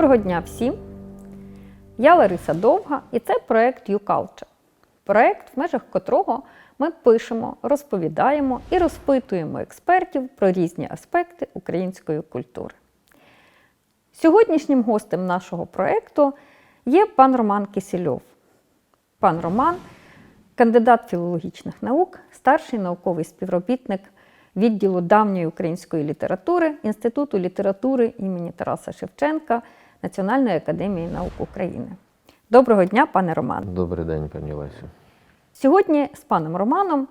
Доброго дня всім! Я Лариса Довга і це проект YouCulture. Проект, в межах котрого ми пишемо, розповідаємо і розпитуємо експертів про різні аспекти української культури. Сьогоднішнім гостем нашого проекту є пан Роман Кисельов. Пан Роман кандидат філологічних наук, старший науковий співробітник відділу давньої української літератури Інституту літератури імені Тараса Шевченка Національної академії наук України. Доброго дня, пане Роман. Добрий день, пані Лесю. Сьогодні з паном Романом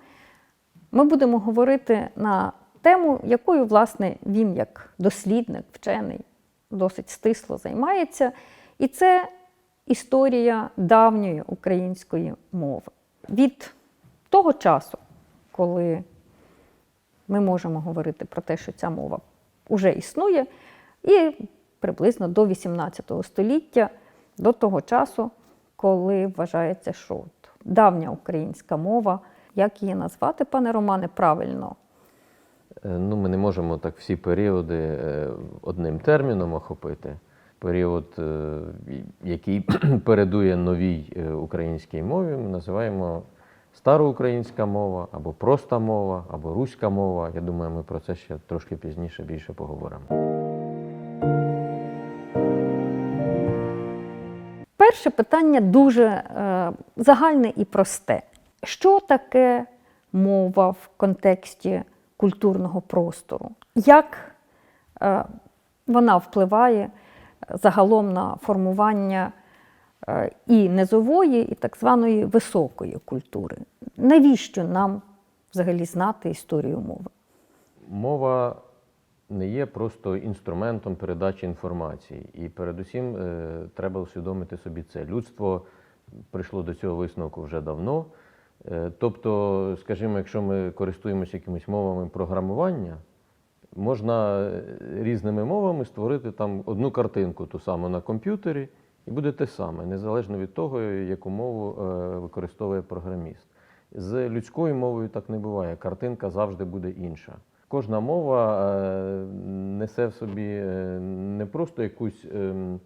ми будемо говорити на тему, якою, власне, він як дослідник, вчений, досить стисло займається, і це історія давньої української мови. Від того часу, коли ми можемо говорити про те, що ця мова вже існує, і приблизно до 18 століття, до того часу, коли вважається, що давня українська мова, як її назвати, пане Романе, правильно? Е, Ну, ми не можемо так всі періоди е, одним терміном охопити. Період, е, який передує новій українській мові, ми називаємо староукраїнська мова, або проста мова, або руська мова. Я думаю, ми про це ще трошки пізніше більше поговоримо. Перше питання дуже е, загальне і просте. Що таке мова в контексті культурного простору? Як е, вона впливає загалом на формування е, і низової, і так званої високої культури? Навіщо нам взагалі знати історію мови? Мова не є просто інструментом передачі інформації. І передусім е, треба усвідомити собі це. Людство прийшло до цього висновку вже давно. Е, Тобто, скажімо, якщо ми користуємося якимись мовами програмування, можна е, різними мовами створити там одну картинку, ту саму на комп'ютері, і буде те саме, незалежно від того, яку мову використовує програміст. З людською мовою так не буває. Картинка завжди буде інша. Кожна мова е, несе в собі е, не просто якусь ем,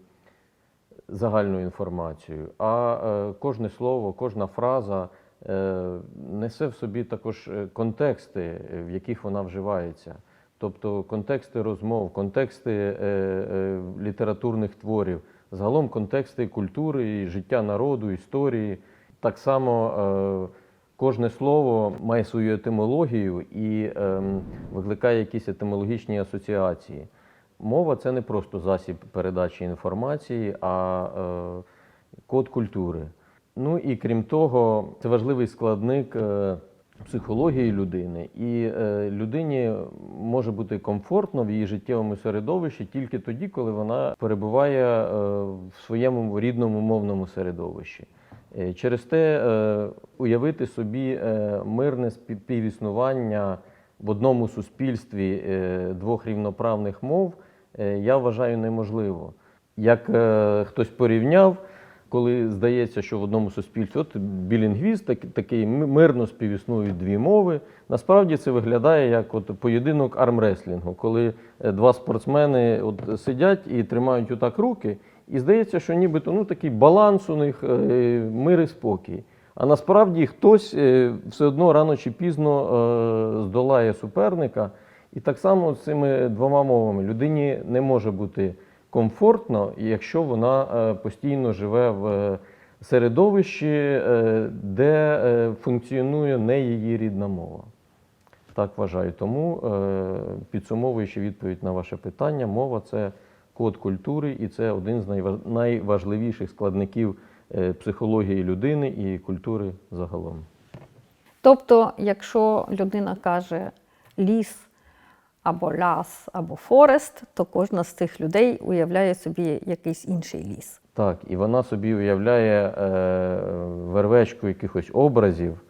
загальну інформацію, а е, кожне слово, кожна фраза несе в собі також контексти, в яких вона вживається. Тобто контексти розмов, контексти літературних творів, загалом контексти культури життя народу, історії. Так само кожне слово має свою етимологію і ем, викликає якісь етимологічні асоціації. Мова це не просто засіб передачі інформації, а е, код культури. Ну і крім того, це важливий складник е, психології людини, і е, людині може бути комфортно в її життєвому середовищі тільки тоді, коли вона перебуває е, в своєму рідному мовному середовищі. Е, Через те е, уявити собі е, мирне співіснування в одному суспільстві двох рівноправних мов я вважаю неможливо. Як хтось порівняв, коли здається, що в одному суспільстві от білінгвіст, так- такий мирно співіснують дві мови. Насправді це виглядає як от поєдинок армреслінгу, коли два спортсмени от сидять і тримають отак руки, і здається, що нібито ну, такий баланс у них, е, мир і спокій. А насправді хтось е, все одно рано чи пізно е, здолає суперника. І так само з цими двома мовами людині не може бути комфортно, якщо вона постійно живе в середовищі, де функціонує не її рідна мова. Так вважаю. Тому, підсумовуючи відповідь на ваше питання, мова це код культури, і це один з найваж- найважливіших складників е, психології людини і культури загалом. Тобто, якщо людина каже ліс або ляс, або форест, то кожна з цих людей уявляє собі якийсь інший ліс. Так, і вона собі уявляє е, вервечку якихось образів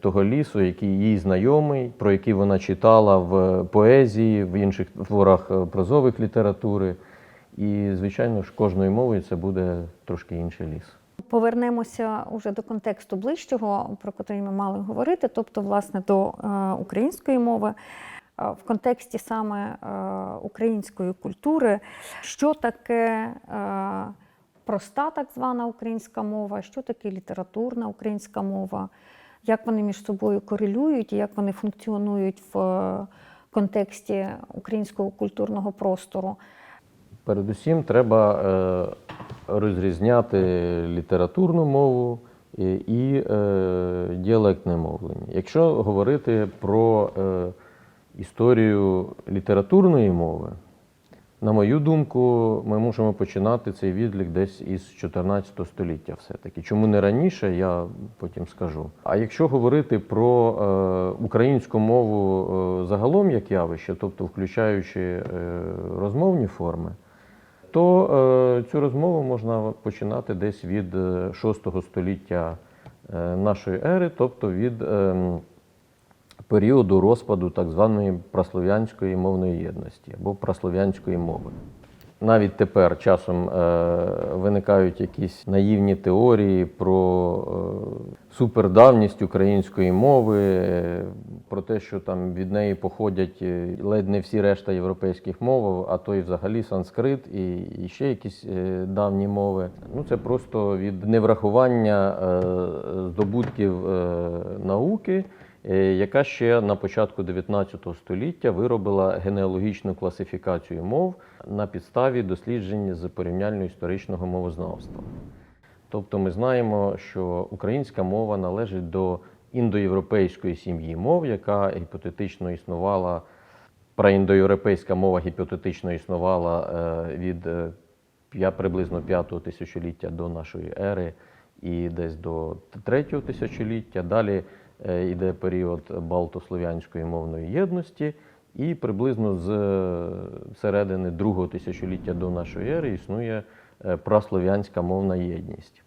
того лісу, який їй знайомий, про який вона читала в поезії, в інших творах е, прозових літератури. І, звичайно ж, кожною мовою це буде трошки інший ліс. Повернемося уже до контексту ближчого, про який ми мали говорити, тобто, власне, до е, української мови. е, в контексті саме е, української культури, що таке е, проста так звана українська мова, що таке літературна українська мова, як вони між собою корелюють і як вони функціонують в е, контексті українського культурного простору. Передусім, треба е, розрізняти літературну мову і, і е, діалектне мовлення. Якщо говорити про е, історію літературної мови, на мою думку, ми можемо починати цей відлік десь із 14 століття все-таки. Чому не раніше, я потім скажу. А якщо говорити про е, українську мову е, загалом як явище, тобто включаючи е, розмовні форми, то е, цю розмову можна починати десь від е, 6 століття е, нашої ери, тобто від ем, періоду розпаду так званої праслов'янської мовної єдності або праслов'янської мови. Навіть тепер часом е, виникають якісь наївні теорії про е, супердавність української мови, е, про те, що там від неї походять ледь не всі решта європейських мов, а то і взагалі санскрит, і, ще якісь давні мови. Ну це просто від неврахування здобутків науки яка ще на початку 19 століття виробила генеалогічну класифікацію мов на підставі досліджень з порівняльно-історичного мовознавства. Тобто ми знаємо, що українська мова належить до індоєвропейської сім'ї мов, яка гіпотетично існувала, праіндоєвропейська мова гіпотетично існувала е, від е, приблизно 5 тисячоліття до нашої ери і десь до 3 тисячоліття. Далі е, йде період Балтослов'янської мовної єдності, і приблизно з е, середини другого тисячоліття до нашої ери існує е, праслов'янська мовна єдність.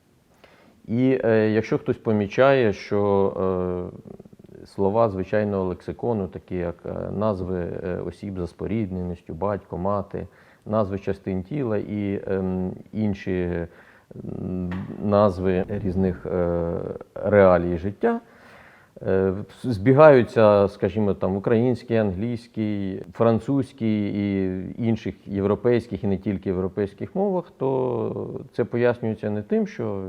І е, якщо хтось помічає, що е, слова звичайного лексикону, такі як е, назви е, осіб за спорідненістю, батько, мати, назви частин тіла і ем, інші назви різних е, реалій життя, Е, Збігаються, скажімо, там український, англійський, французький і інших європейських і не тільки європейських мовах, то це пояснюється не тим, що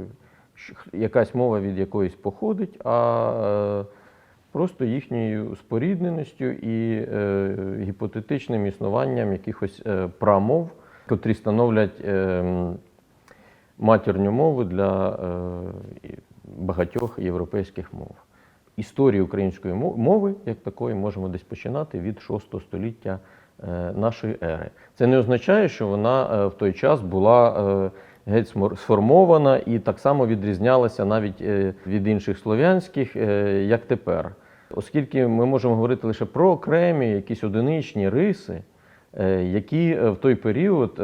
якась мова від якоїсь походить, а е, просто їхньою спорідненістю і е, гіпотетичним існуванням якихось е, прамов, котрі становлять е, матірню мову для е, багатьох європейських мов. Історію української мо- мови, як такої, можемо десь починати від 6 століття е, нашої ери. Це не означає, що вона е, в той час була е, геть сформована і так само відрізнялася навіть від інших слов'янських, як тепер. Оскільки ми можемо говорити лише про окремі якісь одиничні риси, які в той період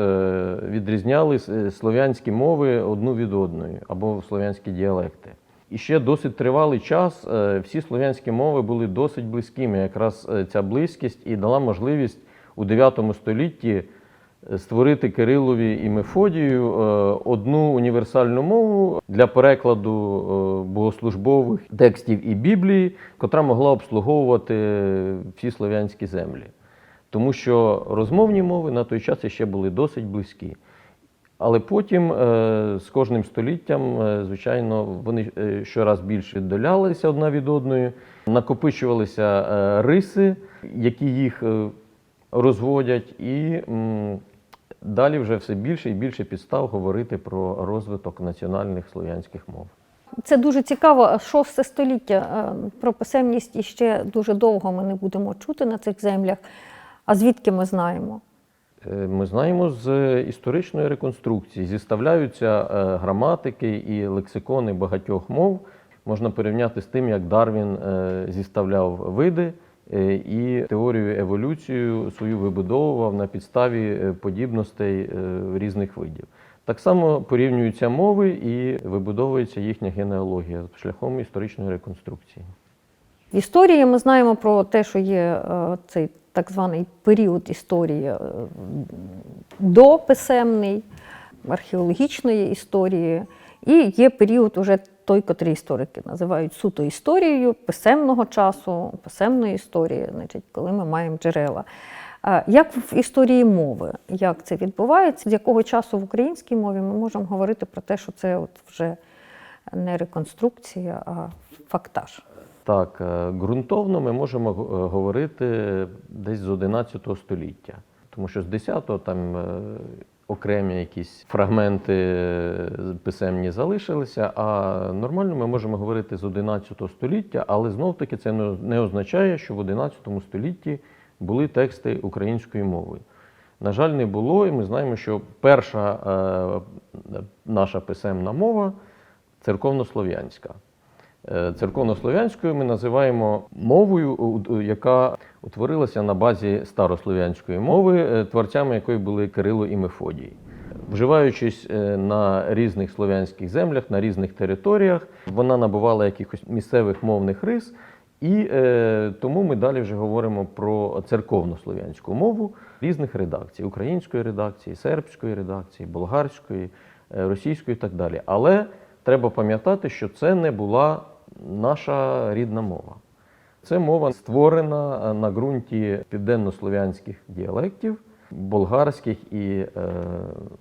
відрізняли слов'янські мови одну від одної або слов'янські діалекти. І ще досить тривалий час е, всі слов'янські мови були досить близькими. Якраз е, ця близькість і дала можливість у 9 столітті е, створити Кирилові і Мефодію одну універсальну мову для перекладу богослужбових текстів і Біблії, котра могла обслуговувати всі слов'янські землі. Тому що розмовні мови на той час ще були досить близькі. Але потім е, з кожним століттям, е, звичайно, вони е, щораз більше віддалялися одна від одної, накопичувалися риси, які їх розводять, і далі вже все більше і більше підстав говорити про розвиток національних слов'янських мов. Це дуже цікаво. Шосте століття про писемність іще дуже довго ми не будемо чути на цих землях. А звідки ми знаємо? Е, Ми знаємо з історичної реконструкції. Зіставляються е, граматики і лексикони багатьох мов. Можна порівняти з тим, як Дарвін е, зіставляв види і теорію еволюцію свою вибудовував на підставі подібностей різних видів. Так само порівнюються мови і вибудовується їхня генеалогія шляхом історичної реконструкції. В історії ми знаємо про те, що є цей так званий період історії е, дописемний, археологічної історії, і є період уже той, котрий історики називають суто історією писемного часу, писемної історії, значить, коли ми маємо джерела. Як в історії мови, як це відбувається, з якого часу в українській мові ми можемо говорити про те, що це от вже не реконструкція, а фактаж. Так, е, ґрунтовно ми можемо е, говорити десь з 11 століття, тому що з 10-го там е, окремі якісь фрагменти писемні залишилися, а нормально ми можемо говорити з 11 століття, але знов-таки це не- означає, що в 11 столітті були тексти українською мовою. На жаль, не було, і ми знаємо, що перша наша писемна мова церковнослов'янська. Е, Церковнослов'янською ми називаємо мовою, яка утворилася на базі старослов'янської мови, е, творцями якої були Кирило і Мефодій. Вживаючись е, на різних слов'янських землях, на різних територіях, вона набувала якихось місцевих мовних рис, і е, тому ми далі вже говоримо про церковнослов'янську мову різних редакцій: української редакції, сербської редакції, болгарської, російської і так далі. Але треба пам'ятати, що це не була наша рідна мова. Це мова створена е, на ґрунті південнослов'янських діалектів, болгарських і е,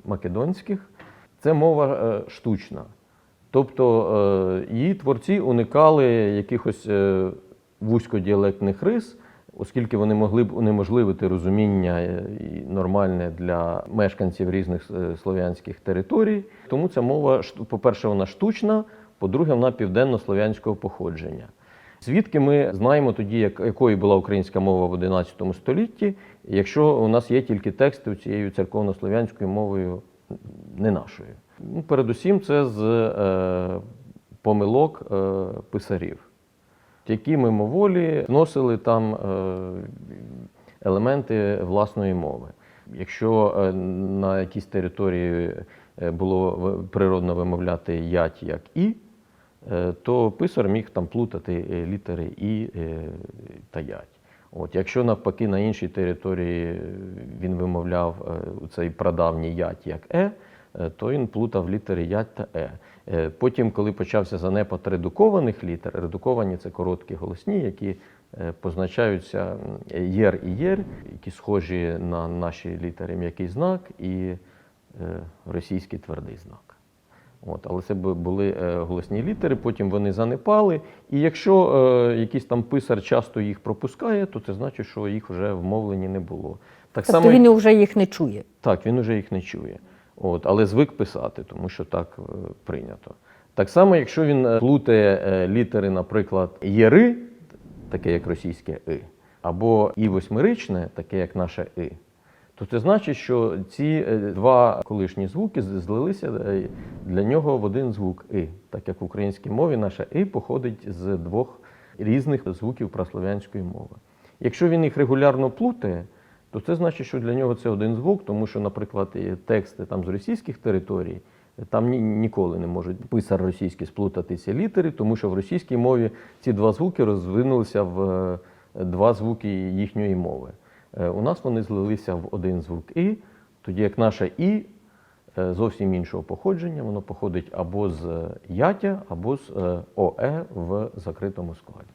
македонських. Це мова е, штучна. Тобто її творці уникали якихось вузькодіалектних рис, оскільки вони могли б унеможливити розуміння і нормальне для мешканців різних слов'янських територій. Тому ця мова, по-перше, вона штучна, по-друге, вона південнослов'янського походження. Звідки ми знаємо тоді, як, якою була українська мова в 11 столітті, якщо у нас є тільки тексти цією церковнослов'янською мовою не нашою? Ну, передусім, це з е, помилок е, писарів, які мимоволі вносили там е, елементи власної мови. Якщо е, на якійсь території е, було природно вимовляти ять як і, то писар міг там плутати е, літери і е, та ять. От, якщо навпаки на іншій території е, він вимовляв е, цей прадавній ять як е, е, то він плутав літери ять та е. Е, Потім, коли почався занепад редукованих літер, редуковані це короткі голосні, які е, позначаються єр і єр, які схожі на наші літери м'який знак і е, російський твердий знак. От, але це бу- були е, голосні літери, потім вони занепали. І якщо е, якийсь там писар часто їх пропускає, то це значить, що їх вже в мовленні не було. Так Тобто само, він вже їх не чує. так, він вже їх не чує. От, але звик писати, тому що так е, прийнято. Так само, якщо він е, плутає е, літери, наприклад, єри, таке як російське и, або і восьмиричне, таке як наше и, то це значить, що ці е, два колишні звуки злилися е, для нього в один звук и, так як в українській мові наше и походить з двох різних звуків праслов'янської мови. Якщо він їх регулярно плутає, то це значить, що для нього це один звук, тому що, наприклад, тексти там з російських територій. Там ні, ніколи не можуть писар російський сплутати ці літери, тому що в російській мові ці два звуки розвинулися в е, два звуки їхньої мови. Е, У нас вони злилися в один звук і, тоді як наше і е, зовсім іншого походження, воно походить або з ятя, або з е, ОЕ в закритому складі.